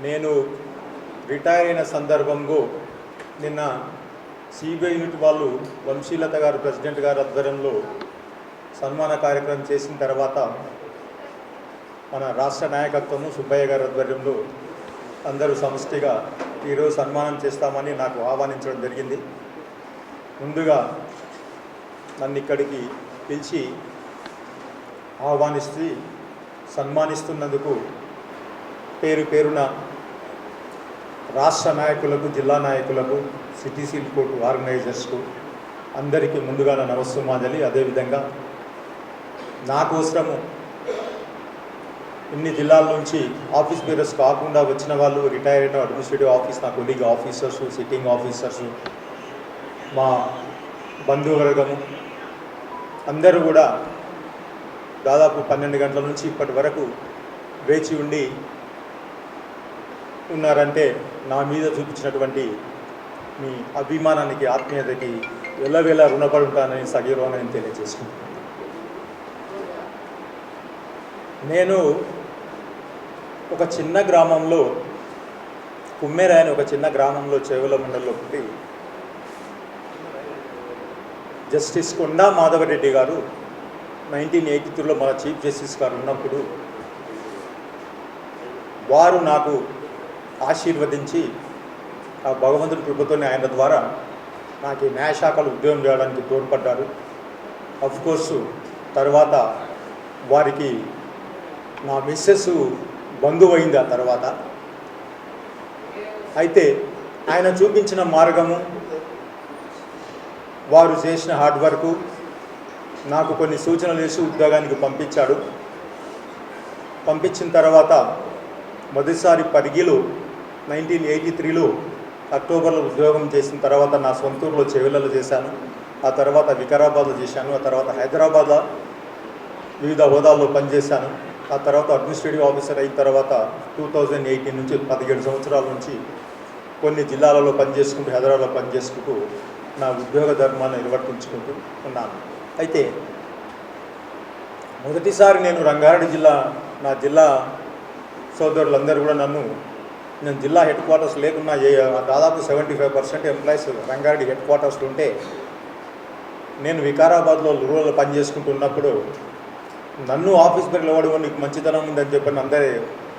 నేను రిటైర్ అయిన సందర్భంలో నిన్న సిబిఐ యూనిట్ వాళ్ళు వంశీలత గారు ప్రెసిడెంట్ గారు ఆధ్వర్యంలో సన్మాన కార్యక్రమం చేసిన తర్వాత మన రాష్ట్ర నాయకత్వము సుబ్బయ్య గారి ఆధ్వర్యంలో అందరూ సమష్టిగా ఈరోజు సన్మానం చేస్తామని నాకు ఆహ్వానించడం జరిగింది. ముందుగా నన్ను ఇక్కడికి పిలిచి ఆహ్వానిస్తూ సన్మానిస్తున్నందుకు పేరు పేరున రాష్ట్ర నాయకులకు జిల్లా నాయకులకు సిటీ సీల్ కోర్టు ఆర్గనైజర్స్కు అందరికీ ముందుగా నా నమస్సుమాజలి అదేవిధంగా నా కోసము ఇన్ని జిల్లాల నుంచి ఆఫీస్ బీరర్స్ కాకుండా వచ్చిన వాళ్ళు రిటైర్ అయిన అడ్మినిస్ట్రేటివ్ ఆఫీస్ నా కొలీగ్ ఆఫీసర్స్ సిట్టింగ్ ఆఫీసర్స్ మా బంధువర్గము అందరూ కూడా దాదాపు పన్నెండు గంటల నుంచి ఇప్పటి వరకు వేచి ఉండి ఉన్నారంటే నా మీద చూపించినటువంటి మీ అభిమానానికి ఆత్మీయతకి ఎల్లవేళ రుణపడి ఉంటానని సగీరంగా నేను తెలియజేసుకున్నాను నేను ఒక చిన్న గ్రామంలో కుమ్మేర అని ఒక చిన్న గ్రామంలో చెవుల మండలిలో పుట్టి జస్టిస్ కొండా మాధవరెడ్డి గారు నైన్టీన్ ఎయిటీ త్రీలో మన చీఫ్ జస్టిస్ గారు ఉన్నప్పుడు వారు నాకు ఆశీర్వదించి ఆ భగవంతుడి కృపతోనే ఆయన ద్వారా నాకు ఈ న్యాయశాఖలు ఉద్యోగం చేయడానికి తోడ్పడ్డారు. అఫ్ కోర్సు తర్వాత వారికి నా మిస్సెస్ బంధువు అయింది ఆ తర్వాత. అయితే ఆయన చూపించిన మార్గము వారు చేసిన హార్డ్ వర్కు నాకు కొన్ని సూచనలు వేసి ఉద్యోగానికి పంపించాడు. పంపించిన తర్వాత మొదటిసారి పరిగిలో నైన్టీన్ ఎయిటీ త్రీలో అక్టోబర్లో ఉద్యోగం చేసిన తర్వాత నా సొంతూరులో చెవిలలో చేశాను. ఆ తర్వాత వికారాబాద్లో చేశాను. ఆ తర్వాత హైదరాబాద్లో వివిధ హోదాల్లో పనిచేశాను. ఆ తర్వాత అడ్మినిస్ట్రేటివ్ ఆఫీసర్ అయిన తర్వాత టూ థౌజండ్ ఎయిటీన్ నుంచి పదిహేడు సంవత్సరాల నుంచి కొన్ని జిల్లాలలో పనిచేసుకుంటూ హైదరాబాద్లో పనిచేసుకుంటూ నా ఉద్యోగ ధర్మాన్ని నిర్వర్తించుకుంటూ ఉన్నాను. అయితే మొదటిసారి నేను రంగారెడ్డి జిల్లా నా జిల్లా సోదరులందరూ కూడా నన్ను నేను జిల్లా హెడ్ క్వార్టర్స్ లేకున్నా ఏ దాదాపు seventy five percent employees Rangareddy head క్వార్టర్స్లో ఉంటే నేను వికారాబాద్లో రూరల్ పనిచేసుకుంటున్నప్పుడు నన్ను ఆఫీస్ పేరు లేవడం నీకు మంచితనం ఉందని చెప్పని అందరే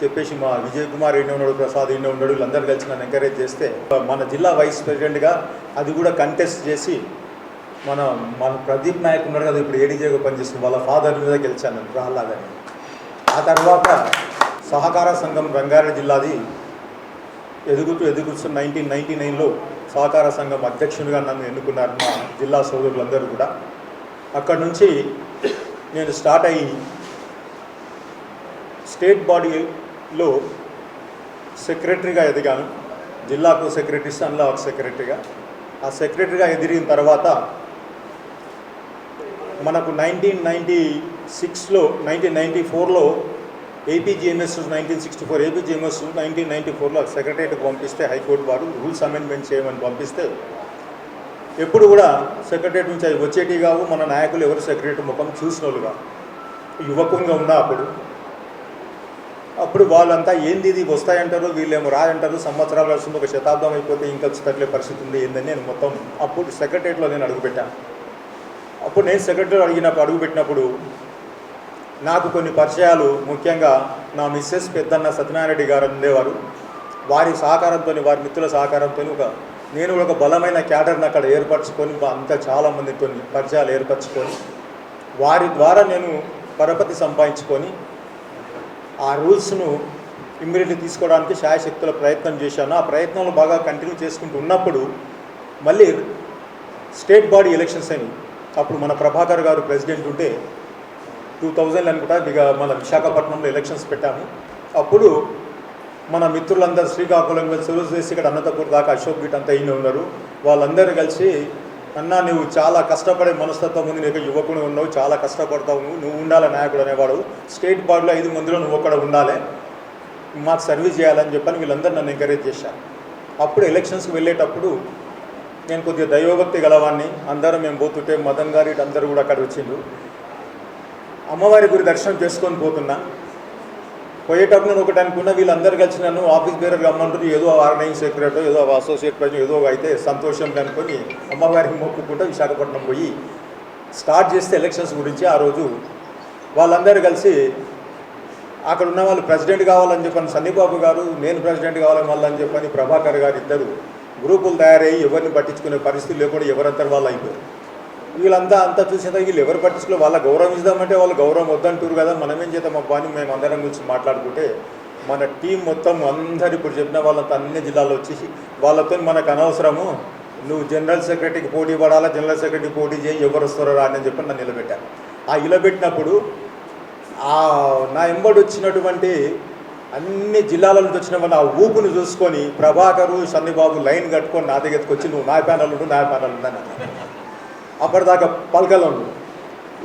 చెప్పేసి మా విజయ్ కుమార్ ఈయన ఉన్నాడు ప్రసాద్ ఈయన ఉన్నాడు వీళ్ళందరూ కలిసి నన్ను ఎంకరేజ్ చేస్తే మన జిల్లా వైస్ ప్రెసిడెంట్గా అది కూడా కంటెస్ట్ చేసి మన మన ప్రదీప్ నాయక్ ఉన్నాడు కదా ఇప్పుడు ఏడీజేగా పనిచేస్తుంది వాళ్ళ ఫాదర్ మీద గెలిచాను నేను ప్రహ్లాద్ అని. ఆ తర్వాత సహకార సంఘం రంగారెడ్డి జిల్లాది ఎదుగుతూ ఎదుగుతూ నైన్టీన్ నైన్టీ నైన్లో సహకార సంఘం అధ్యక్షునిగా నన్ను ఎన్నుకున్నారు మా జిల్లా సోదరులందరూ కూడా. అక్కడి నుంచి నేను స్టార్ట్ అయ్యి స్టేట్ బాడీలో సెక్రటరీగా ఎదిగాను. జిల్లాకు సెక్రటరీ అందులో ఒక సెక్రటరీగా. ఆ సెక్రటరీగా ఎదిగిన తర్వాత మనకు నైన్టీన్ నైంటీ సిక్స్లో నైన్టీన్ నైంటీ ఫోర్లో APGMS nineteen sixty four APGMS nineteen ninety ఫోర్లో సెక్రటరీకి పంపిస్తే హైకోర్టు వారు రూల్స్ అమెండ్మెంట్ చేయమని పంపిస్తే ఎప్పుడు కూడా సెక్రటరీ నుంచి అవి వచ్చేటి కావు. మన నాయకులు ఎవరు సెక్రటరీ ముఖం చూసిన వాళ్ళుగా యువకునిగా ఉన్నా అప్పుడు. అప్పుడు వాళ్ళంతా ఏంది ఇది? వస్తాయంటారు వీళ్ళేమో రాయంటారు. సంవత్సరాలు వస్తుంది ఒక శతాబ్దం అయిపోతే ఇంకా వచ్చేటట్లే పరిస్థితి ఉంది ఏందని నేను మొత్తం అప్పుడు సెక్రటరీలో నేను అడుగుపెట్టాను అప్పుడు నేను సెక్రటరీ అడిగినప్పుడు అడుగుపెట్టినప్పుడు నాకు కొన్ని పరిచయాలు ముఖ్యంగా నా మిస్సెస్ పెద్దన్న సత్యనారాయణ గారు ఉండేవారు. వారి సహకారంతో వారి మిత్రుల సహకారంతో ఒక నేను ఒక బలమైన క్యాడర్ని అక్కడ ఏర్పరచుకొని అంతా చాలామందితో పరిచయాలు ఏర్పరచుకొని వారి ద్వారా నేను పరపతి సంపాదించుకొని ఆ రూల్స్ను ఇమ్మీడియట్లీ తీసుకోవడానికి శాయశక్తుల ప్రయత్నం చేశాను. ఆ ప్రయత్నంలో బాగా కంటిన్యూ చేసుకుంటూ ఉన్నప్పుడు మళ్ళీ స్టేట్ బాడీ ఎలక్షన్స్ అని అప్పుడు మన ప్రభాకర్ గారు ప్రెసిడెంట్ ఉంటే టూ థౌజండ్ అనుకుంటా ఇక మన విశాఖపట్నంలో ఎలక్షన్స్ పెట్టాము. అప్పుడు మన మిత్రులందరూ శ్రీకాకుళం కలిసి సురేష్ చేసి ఇక్కడ అనంతపూర్ దాకా అశోక్ బీట్ అంతా అయిన ఉన్నారు. వాళ్ళందరూ కలిసి అన్నా నువ్వు చాలా కష్టపడే మనస్తత్వం ఉంది నీకు యువకుడు ఉన్నావు చాలా కష్టపడతావు నువ్వు నువ్వు ఉండాలి నాయకుడు అనేవాడు. స్టేట్ బాడీలో ఐదు మందిలో నువ్వు ఒక్కడ ఉండాలి మాకు సర్వీస్ చేయాలని చెప్పని వీళ్ళందరూ నన్ను ఎంకరేజ్ చేశారు. అప్పుడు ఎలక్షన్స్కి వెళ్ళేటప్పుడు నేను కొద్దిగా దైవభక్తి గలవాన్ని అందరం మేము పోతుంటే మదన్ గారి ఇటు అందరూ కూడా అక్కడ వచ్చిండ్రు. అమ్మవారి గురి దర్శనం చేసుకొని పోతున్నా. పోయేటప్పుడు నేను ఒకటి అనుకున్నా వీళ్ళందరూ కలిసి నన్ను ఆఫీస్ బేరర్ రమ్మంటారు ఏదో ఆర్గనైజ్ సెక్రటరీ ఏదో అసోసియేట్ ప్రజలు ఏదో అయితే సంతోషం అనుకొని అమ్మవారికి మొక్కుకుంటూ విశాఖపట్నం పోయి స్టార్ట్ చేస్తే ఎలక్షన్స్ గురించి ఆ రోజు వాళ్ళందరూ కలిసి అక్కడ ఉన్న వాళ్ళు ప్రెసిడెంట్ కావాలని చెప్పని సన్నీబాబు గారు నేను ప్రెసిడెంట్ కావాలని వాళ్ళని చెప్పని ప్రభాకర్ గారు ఇద్దరు గ్రూపులు తయారయ్యి ఎవరిని పట్టించుకునే పరిస్థితి లేకుండా ఎవరంతటి వాళ్ళు అయిపోయారు. వీళ్ళంతా అంతా చూసిన వీళ్ళు ఎవరు పట్టించుకో వాళ్ళ గౌరవం ఇద్దామంటే వాళ్ళు గౌరవం వద్దంటారు కదా. మనమేం చేద్దాం అబ్బా అని మేము అందరం గురించి మాట్లాడుకుంటే మన టీం మొత్తం అందరు ఇప్పుడు చెప్పిన వాళ్ళంతా అన్ని జిల్లాలో వచ్చేసి వాళ్ళతో మనకు అనవసరము. నువ్వు జనరల్ సెక్రటరీకి పోటీ పడాలా? జనరల్ సెక్రటరీ పోటీ చేయి ఎవరు వస్తారో రా అని చెప్పి నన్ను నిలబెట్టాను ఆ నిలబెట్టినప్పుడు ఆ నా ఎంబడి వచ్చినటువంటి అన్ని జిల్లాల నుంచి వచ్చిన వాళ్ళు ఆ ఊపును చూసుకొని ప్రభాకరు సన్నిబాబు లైన్ కట్టుకొని నా దగ్గరికి వచ్చి నువ్వు నా ప్యానల్ ఉండు నా ప్యానల్ ఉందని అన్నారు. అప్పటిదాకా పలకలో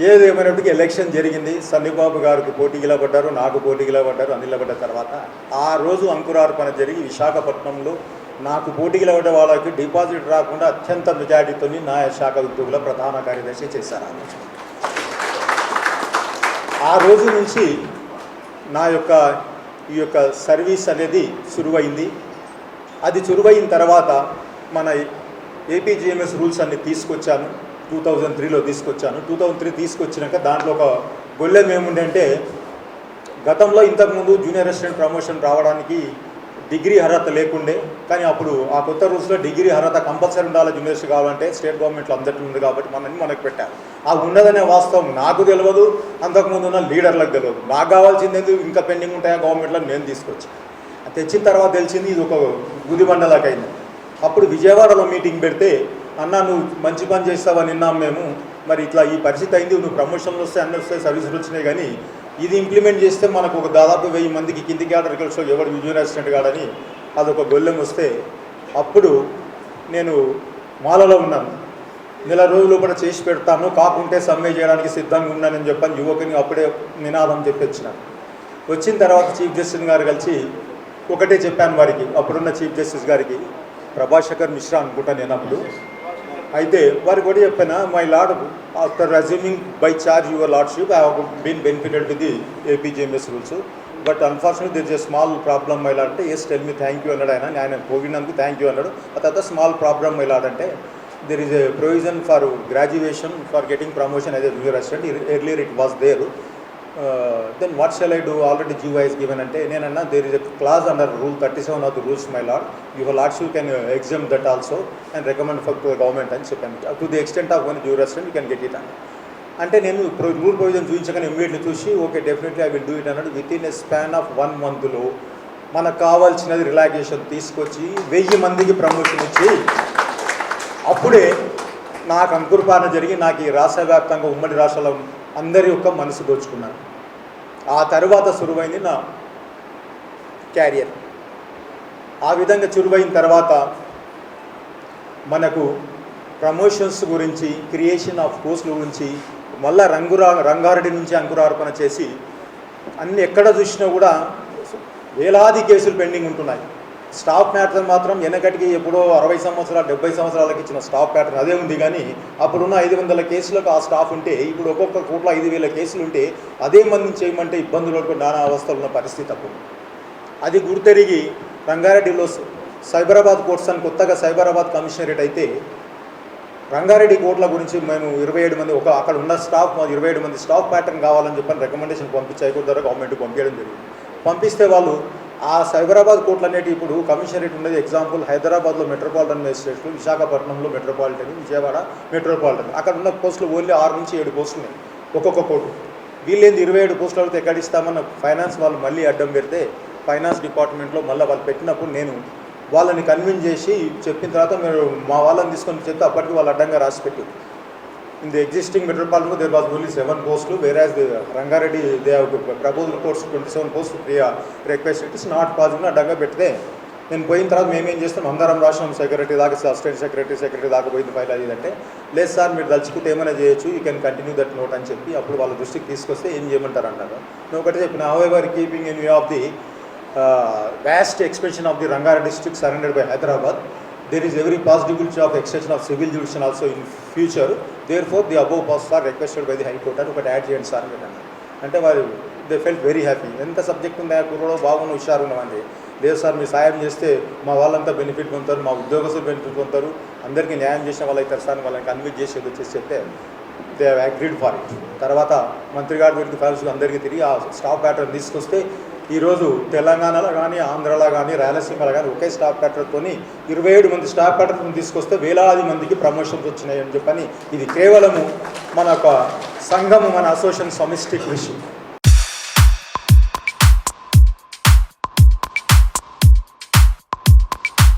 ఏది ఏదేమైనప్పటికీ ఎలక్షన్ జరిగింది. సన్నిబాబు గారికి పోటీ నిలబడ్డారు నాకు పోటీ నిలబడ్డారు అని నిలబడ్డ తర్వాత ఆ రోజు అంకురార్పణ జరిగి విశాఖపట్నంలో నాకు పోటీ పడ్డ వాళ్ళకి డిపాజిట్ రాకుండా అత్యంత మెజారిటీతో నా శాఖ ఉద్యోగుల ప్రధాన కార్యదర్శి చేశారు ఆ రోజు. ఆ రోజు నుంచి నా యొక్క ఈ యొక్క సర్వీస్ అనేది చురువైంది అది చురువైన తర్వాత మన ఏపీజీఎంఎస్ రూల్స్ అన్ని తీసుకొచ్చాను. టూ థౌజండ్ త్రీలో తీసుకొచ్చాను. టూ థౌజండ్ త్రీ తీసుకొచ్చినాక దాంట్లో ఒక గొల్లెం ఏముందంటే గతంలో ఇంతకుముందు జూనియర్ అసిస్టెంట్ ప్రమోషన్ రావడానికి డిగ్రీ అర్హత లేకుండే కానీ అప్పుడు ఆ కొత్త రూల్స్లో డిగ్రీ అర్హత కంపల్సరీ ఉండాలి జూనియర్స్ కావాలంటే స్టేట్ గవర్నమెంట్లో అందరికీ ఉంది కాబట్టి మనని మనకు పెట్టారు. ఆ ఉన్నదనే వాస్తవం నాకు తెలియదు అంతకుముందు ఉన్న లీడర్లకు తెలియదు నాకు కావాల్సింది ఇంకా పెండింగ్ ఉంటాయా గవర్నమెంట్లో నేను తీసుకొచ్చాను. తెచ్చిన తర్వాత తెలిసింది ఇది ఒక గుదిబండలాగా అయింది. అప్పుడు విజయవాడలో మీటింగ్ పెడితే అన్న నువ్వు మంచి పని చేస్తావని విన్నాం మేము. మరి ఇట్లా ఈ పరిస్థితి అయింది. నువ్వు ప్రమోషన్లు వస్తే అన్నీ వస్తాయి సర్వీసులు వచ్చినాయి కానీ ఇది ఇంప్లిమెంట్ చేస్తే మనకు ఒక దాదాపు వెయ్యి మందికి కింది క్యాడర్ కలిసి ఎవడు విజయన్ అసిస్టెంట్ కాడని అదొక గొల్లెం వస్తే అప్పుడు నేను మాలలో ఉన్నాను. నెల రోజులు కూడా చేసి పెడతాను. కాకుంటే సమ్మె చేయడానికి సిద్ధంగా ఉన్నానని చెప్పని యువకుని అప్పుడే నినాదం చెప్పొచ్చిన వచ్చిన. తర్వాత చీఫ్ జస్టిస్ గారు కలిసి ఒకటే చెప్పాను వారికి. అప్పుడున్న చీఫ్ జస్టిస్ గారికి ప్రభాషకర్ మిశ్రా అనుకుంటా నేను అప్పుడు. అయితే వారు కూడా చెప్పాను my lord after assuming by charge your lordship I have been benefited to the APGMS rules but unfortunate there is a small problem my lord అంటే yes tell me thank you అన్నాడు ఆయన. ఆయన పోగినందుకు థ్యాంక్ యూ అన్నాడు. ఆ తర్వాత small problem my lord అంటే there is a provision for graduation for getting promotion as a junior assistant earlier it was there then what shall I do already GO is given అంటే నేనన్నా there is a clause under rule thirty seven of the rules my lord your lords you can exam that also and recommend for to government అని చెప్పాను. To the extent of one junior assistant you can get it అని అంటే నేను rule provision చూపించగానే immediately చూసి okay definitely I will do it అన్నాడు. Within a span of one మంత్లో మనకు కావాల్సినది రిలాక్సేషన్ తీసుకొచ్చి వెయ్యి మందికి ప్రమోషన్ ఇచ్చి అప్పుడే నాకు అంకురపాలన జరిగి నాకు ఈ రాష్ట్ర వ్యాప్తంగా ఉమ్మడి రాష్ట్రాల అందరి యొక్క మనసు దోచుకున్నాను ఆ తర్వాత సురువైంది నా క్యారియర్. ఆ విధంగా చురువైన తర్వాత మనకు ప్రమోషన్స్ గురించి క్రియేషన్ ఆఫ్ కోర్సుల గురించి మళ్ళా రంగురా రంగారెడ్డి నుంచి అంకురార్పణ చేసి అన్ని ఎక్కడ చూసినా కూడా వేలాది కేసులు పెండింగ్ ఉంటున్నాయి. స్టాఫ్ ప్యాటర్న్ మాత్రం వెనకటికి ఎప్పుడో అరవై సంవత్సరాలు డెబ్బై సంవత్సరాలకి ఇచ్చిన స్టాఫ్ ప్యాటర్న్ అదే ఉంది. కానీ అప్పుడున్న ఐదు వందల కేసులకు ఆ స్టాఫ్ ఉంటే ఇప్పుడు ఒక్కొక్క కోట్ల ఐదు వేల కేసులు ఉంటే అదే మందిని చేయమంటే ఇబ్బందులకు నానా అవస్థలు ఉన్న పరిస్థితి అప్పుడు. అది గుర్తెరిగి రంగారెడ్డిలో సైబరాబాద్ కోర్ట్స్ అని కొత్తగా సైబరాబాద్ కమిషనరేట్ అయితే రంగారెడ్డి కోట్ల గురించి మేము ఇరవై ఏడు మంది ఒక అక్కడ ఉన్న స్టాఫ్ ఇరవై ఏడు మంది స్టాఫ్ ప్యాటర్న్ కావాలని చెప్పని రికమెండేషన్ పంపించి హైకోర్టు ద్వారా గవర్నమెంట్కి పంపించడం జరిగింది. పంపిస్తే వాళ్ళు ఆ సైబరాబాద్ కోర్టులు అనేటి ఇప్పుడు కమిషనరేట్ ఉన్నది ఎగ్జాంపుల్ హైదరాబాద్లో మెట్రోపాలిటన్ మేజిస్ట్రేట్లు విశాఖపట్నంలో మెట్రోపాలిటన్ విజయవాడ మెట్రోపాలిటన్ అక్కడ ఉన్న పోస్టులు ఓన్లీ ఆరు నుంచి ఏడు పోస్టులు. ఉన్నాయి ఒక్కొక్క కోర్టు. వీళ్ళేంది ఇరవై ఏడు పోస్టులు అయితే ఎక్కడ ఫైనాన్స్ వాళ్ళు మళ్ళీ అడ్డం పెడితే ఫైనాన్స్ డిపార్ట్మెంట్లో మళ్ళీ వాళ్ళు పెట్టినప్పుడు నేను వాళ్ళని కన్విన్స్ చేసి చెప్పిన తర్వాత మీరు మా వాళ్ళని తీసుకొని చెప్తే అప్పటికి వాళ్ళు అడ్డంగా రాసి పెట్టి in the existing metropolitan there was only seven పోస్టులు whereas the Rangareddy they proposal course twenty seven post request it is not possible అడ్డంగా పెడితే నేను పోయిన తర్వాత మేమేం చేస్తాం? అందరం రాష్ట్రం సెక్రటరీ దాకా అసిస్టెంట్ సెక్రటరీ సెక్రటరీ దాకా పోయింది ఫైల్ అది అంటే లేదు సార్ మీరు దలుచుకుంటే ఏమైనా చేయొచ్చు you can continue that note అని చెప్పి అప్పుడు వాళ్ళ దృష్టికి తీసుకొస్తే ఏం చేయమంటారు అన్నారు. నేను ఒకటి చెప్పిన however keeping in view of the vast expansion of the Rangareddy district surrendered by Hyderabad there is every possibility of extension of civil jurisdiction also in future. Therefore, the above posts are requested by the High Court. అని ఒకటి add చేయండి sir మీరు అన్నారు. అంటే వారు they felt very happy ఎంత subject ఉందా కుర్రలో బాగున్న హుషారు ఉన్నామండి లేదు సార్ మీరు సాయం చేస్తే మా వాళ్ళంతా బెనిఫిట్ పొందుతారు మా ఉద్యోగస్తులు బెనిఫిట్ పొందుతారు. అందరికీ న్యాయం చేసిన వాళ్ళు అవుతారు సార్ వాళ్ళని కన్విన్స్ చేసేది వచ్చేసి చెప్తే they have agreed for it తర్వాత మంత్రి గారి దగ్గరికి కలిసి అందరికీ తిరిగి ఆ స్టాప్ బ్యాటర్ తీసుకొస్తే ఈరోజు తెలంగాణలో కానీ ఆంధ్రలో కానీ రాయలసీమలో కానీ ఒకే స్టాఫ్ ప్యాటర్న్తో ఇరవై ఏడు మంది స్టాఫ్ ప్యాటర్న్ తీసుకొస్తే వేలాది మందికి ప్రమోషన్స్ వచ్చినాయి అని చెప్పని ఇది కేవలము మన ఒక సంఘము మన అసోసియేషన్ సమిష్టి కృషి